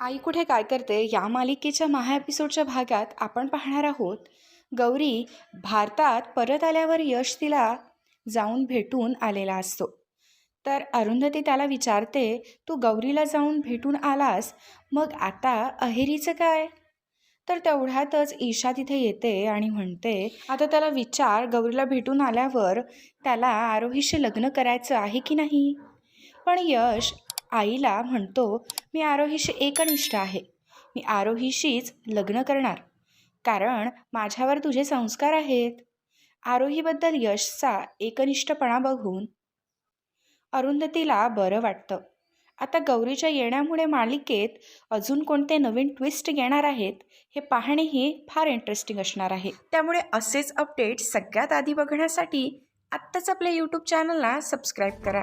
आई कुठे काय करते? या मालिकेच्या महा एपिसोडच्या भागात आपण पाहणार आहोत. गौरी भारतात परत आल्यावर यश तिला जाऊन भेटून आलेला असतो. तर अरुंधती त्याला विचारते तू गौरीला जाऊन भेटून आलास मग आता अहेरीचं काय? तर तेवढ्यातच ईशा तिथे येते आणि म्हणते आता त्याला विचार गौरीला भेटून आल्यावर त्याला आरोहीशी लग्न करायचं आहे की नाही? पण यश आईला म्हणतो मी आरोहीशी एकनिष्ठ आहे. मी आरोहीशीच लग्न करणार. कारण माझ्यावर तुझे संस्कार आहेत. आरोहीबद्दल यशचा एकनिष्ठपणा बघून अरुंधतीला बरं वाटतं. आता गौरीच्या येण्यामुळे मालिकेत अजून कोणते नवीन ट्विस्ट येणार आहेत हे पाहणेही फार इंटरेस्टिंग असणार आहे. त्यामुळे असेच अपडेट सगळ्यात आधी बघण्यासाठी आत्ताच आपल्या यूट्यूब चॅनलला सबस्क्राईब करा.